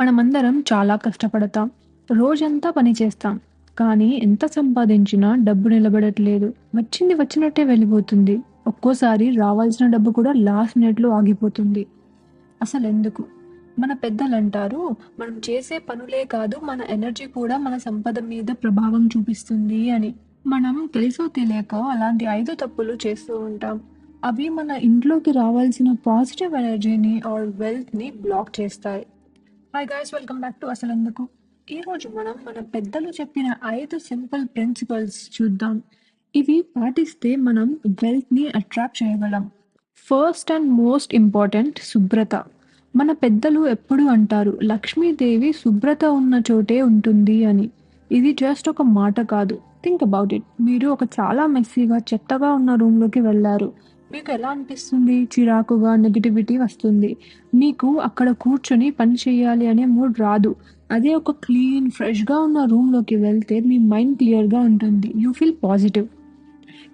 మనమందరం చాలా కష్టపడతాం. రోజంతా పని చేస్తాం. కానీ ఎంత సంపాదించినా డబ్బు నిలబడట్లేదు. వచ్చింది వచ్చినట్టే వెళ్ళిపోతుంది. ఒక్కోసారి రావాల్సిన డబ్బు కూడా లాస్ట్ మినిట్‌లో ఆగిపోతుంది. అసలు ఎందుకు మన పెద్దలు అంటారు మనం చేసే పనులే కాదు మన ఎనర్జీ కూడా మన సంపద మీద ప్రభావం చూపిస్తుంది అని. మనం తెలిసో తెలియక అలాంటి ఐదు తప్పులు చేస్తూ ఉంటాం. అవి మన ఇంట్లోకి రావాల్సిన పాజిటివ్ ఎనర్జీని ఆర్ వెల్త్‌ని బ్లాక్ చేస్తాయి. Hi guys welcome back to అసలెందుకు. ఈరోజు మనం మన పెద్దలు చెప్పిన ఐదు సింపుల్ ప్రిన్సిపల్స్ చూద్దాం. ఇవి పాటిస్తే మనం వెల్త్‌ని అట్రాక్ట్ చేయగలం. ఫస్ట్ అండ్ మోస్ట్ ఇంపార్టెంట్ శుభ్రత. మన పెద్దలు ఎప్పుడు అంటారు లక్ష్మీదేవి శుభ్రత ఉన్న చోటే ఉంటుంది అని. ఇది జస్ట్ ఒక మాట కాదు. Think about it. మీరు ఒక చాలా మెస్సీగా, చెత్తగా ఉన్న రూమ్‌లోకి వెళ్ళారు మీకు ఎలా అనిపిస్తుంది? చిరాకుగా, నెగిటివిటీ వస్తుంది. మీకు అక్కడ కూర్చొని పని చేయాలి అనే మూడ్ రాదు. అదే ఒక క్లీన్, ఫ్రెష్‌గా ఉన్న రూమ్‌లోకి వెళ్తే మీ మైండ్ క్లియర్‌గా ఉంటుంది. You feel positive.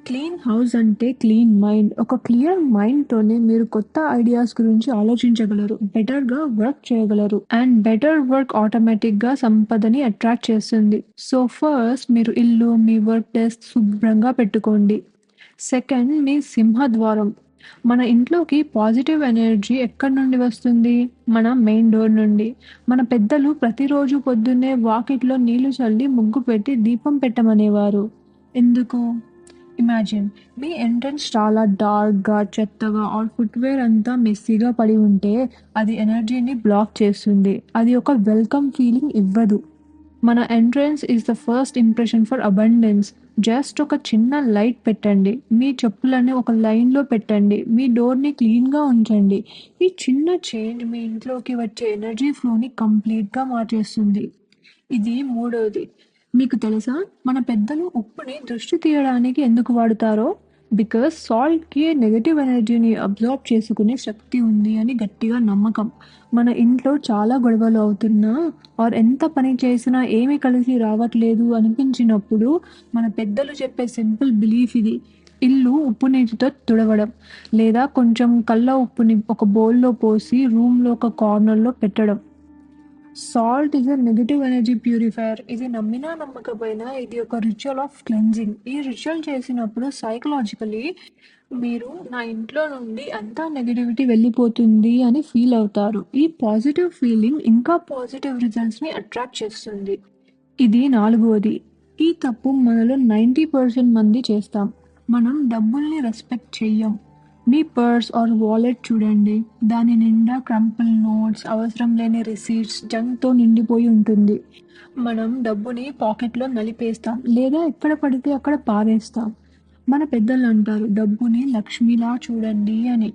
Clean house అంటే క్లీన్ మైండ్. ఒక క్లియర్ మైండ్‌తోనే మీరు కొత్త ఐడియాస్ గురించి ఆలోచించగలరు. బెటర్‌గా వర్క్ చేయగలరు. అండ్ బెటర్ వర్క్ ఆటోమేటిక్‌గా సంపదని అట్రాక్ట్ చేస్తుంది. సో ఫస్ట్ మీరు ఇల్లు, మీ వర్క్ డెస్క్ శుభ్రంగా పెట్టుకోండి. సెకండ్ మీ సింహద్వారం. మన ఇంట్లోకి పాజిటివ్ ఎనర్జీ ఎక్కడి నుండి వస్తుంది? మన మెయిన్ డోర్ నుండి. మన పెద్దలు ప్రతిరోజు పొద్దున్నే వాకిట్లో నీళ్ళు చల్లి ముగ్గు పెట్టి దీపం పెట్టమనేవారు. ఎందుకు? ఇమాజిన్ మీ ఎంట్రన్స్ చాలా డార్క్‌గా, చెత్తగా ఆర్ ఫుట్‌వేర్ అంతా మెస్సీగా పడి ఉంటే అది ఎనర్జీని బ్లాక్ చేస్తుంది. అది ఒక వెల్కమ్ ఫీలింగ్ ఇవ్వదు. మన entrance is the first impression for abundance. Just ఒక చిన్న లైట్ పెట్టండి. మీ చెప్పులని ఒక లైన్‌లో పెట్టండి. మీ డోర్‌ని క్లీన్‌గా ఉంచండి. ఈ చిన్న చేంజ్ మీ ఇంట్లోకి వచ్చే ఎనర్జీ ఫ్లోని కంప్లీట్‌గా మార్చేస్తుంది. ఇది మూడవది మీకు తెలుసా? మన పెద్దలు ఉప్పుని దృష్టి తీయడానికి ఎందుకు వాడుతారో? బికాస్ సాల్ట్‌కి నెగటివ్ ఎనర్జీని అబ్జార్బ్ చేసుకునే శక్తి ఉంది అని గట్టిగా నమ్మకం. మన ఇంట్లో చాలా గొడవలు అవుతున్నా ఆర్ ఎంత పని చేసినా ఏమీ కలిసి రావట్లేదు అనిపించినప్పుడు మన పెద్దలు చెప్పే సింపుల్ బిలీఫ్ ఇది. ఇల్లు ఉప్పు నీటితో తుడవడం. లేదా కొంచెం కళ్ళ ఉప్పుని ఒక బౌల్‌లో పోసి రూమ్‌లో ఒక కార్నర్‌లో పెట్టడం. Salt is a negative energy purifier. ఇది నమ్మినా నమ్మకపోయినా ఇది ఒక రిచువల్ ఆఫ్ క్లెన్జింగ్. ఈ రిచువల్ చేసినప్పుడు సైకలాజికల్లీ మీరు నా ఇంట్లో నుండి అంతా నెగిటివిటీ వెళ్ళిపోతుంది అని ఫీల్ అవుతారు. ఈ పాజిటివ్ ఫీలింగ్ ఇంకా పాజిటివ్ రిజల్ట్స్‌ని అట్రాక్ట్ చేస్తుంది. ఇది నాలుగవది ఈ తప్పు మనలో 90% మంది చేస్తాం. మనం డబ్బుల్ని రెస్పెక్ట్ చెయ్యం. మీ పర్స్ ఆర్ వాలెట్ చూడండి. దాని నిండా క్రంపుల్ నోట్స్, అవసరం లేని రిసీట్స్, జంక్‌తో నిండిపోయి ఉంటుంది. మనం డబ్బుని పాకెట్‌లో నలిపేస్తాం. లేదా ఎక్కడ పడితే అక్కడ పారేస్తాం. మన పెద్దలు అంటారు డబ్బుని లక్ష్మిలా చూడండి అని.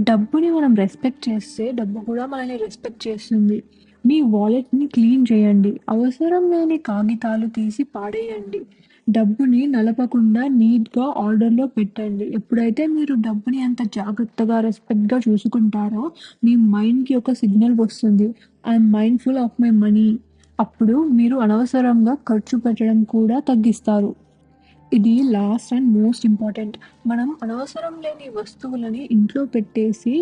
డబ్బుని మనం రెస్పెక్ట్ చేస్తే డబ్బు కూడా మనల్ని రెస్పెక్ట్ చేస్తుంది. మీ వాలెట్‌ని క్లీన్ చేయండి. అవసరం లేని కాగితాలు తీసి పాడేయండి. డబ్బుని నలపకుండా నీట్‌గా ఆర్డర్‌లో పెట్టండి. ఎప్పుడైతే మీరు డబ్బుని అంత జాగ్రత్తగా, రెస్పెక్ట్‌గా చూసుకుంటారో మీ మైండ్‌కి ఒక సిగ్నల్ వస్తుంది. I'm mindful of my money. అప్పుడు మీరు అనవసరంగా ఖర్చు పెట్టడం కూడా తగ్గిస్తారు. ఇది లాస్ట్ అండ్ మోస్ట్ ఇంపార్టెంట్. మనం అనవసరం లేని వస్తువులని ఇంట్లో పెట్టేసి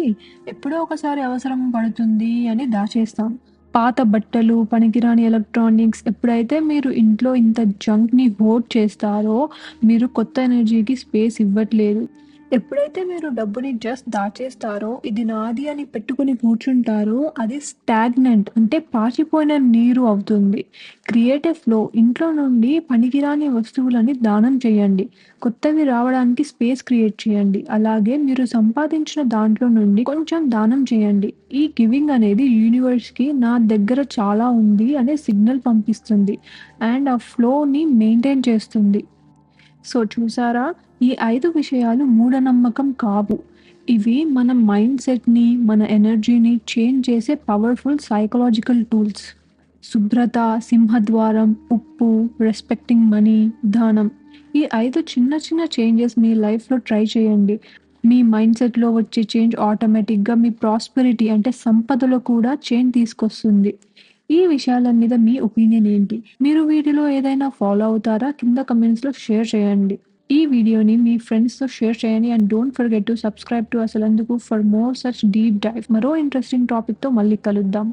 ఎప్పుడో ఒకసారి అవసరం పడుతుంది అని దాచేస్తాం. పాత బట్టలు, పనికిరాని ఎలక్ట్రానిక్స్ ఎప్పుడైతే మీరు ఇంట్లో ఇంత జంక్‌ని హోర్డ్ చేస్తారో మీరు కొత్త ఎనర్జీకి స్పేస్ ఇవ్వట్లేదు. ఎప్పుడైతే మీరు డబ్బుని జస్ట్ దాచేస్తారో ఇది నాది అని పెట్టుకుని కూర్చుంటారో అది స్టాగ్నెంట్ అంటే పాచిపోయిన నీరు అవుతుంది. Creative flow. ఇంట్లో నుండి పనికిరాని వస్తువులని దానం చేయండి. కొత్తవి రావడానికి స్పేస్ క్రియేట్ చేయండి. అలాగే మీరు సంపాదించిన దాంట్లో నుండి కొంచెం దానం చేయండి. ఈ గివింగ్ అనేది యూనివర్స్‌కి నా దగ్గర చాలా ఉంది అనే సిగ్నల్ పంపిస్తుంది. అండ్ ఆ ఫ్లోని మెయింటైన్ చేస్తుంది. సో చూసారా? ఈ ఐదు విషయాలు మూఢనమ్మకం కావు. ఇవి మన మైండ్ సెట్ని మన ఎనర్జీని చేంజ్ చేసే పవర్‌ఫుల్ సైకలాజికల్ టూల్స్. శుభ్రత, సింహద్వారం, ఉప్పు, రెస్పెక్టింగ్ మనీ, దానం. ఈ ఐదు చిన్న చిన్న చేంజెస్ మీ లైఫ్‌లో ట్రై చేయండి. మీ మైండ్ సెట్లో వచ్చే చేంజ్ ఆటోమేటిక్‌గా మీ ప్రాస్పెరిటీ అంటే సంపదలో కూడా చేంజ్ తీసుకొస్తుంది. ఈ విషయాల మీద మీ ఒపీనియన్ ఏంటి? మీరు వీటిలో ఏదైనా ఫాలో అవుతారా? కింద కామెంట్స్‌లో షేర్ చేయండి. ఈ వీడియోని మీ ఫ్రెండ్స్‌తో షేర్ చేయండి. And don't forget to subscribe to Asalenduku for more such deep dive. మరో ఇంట్రెస్టింగ్ టాపిక్‌తో మళ్ళీ కలుద్దాం.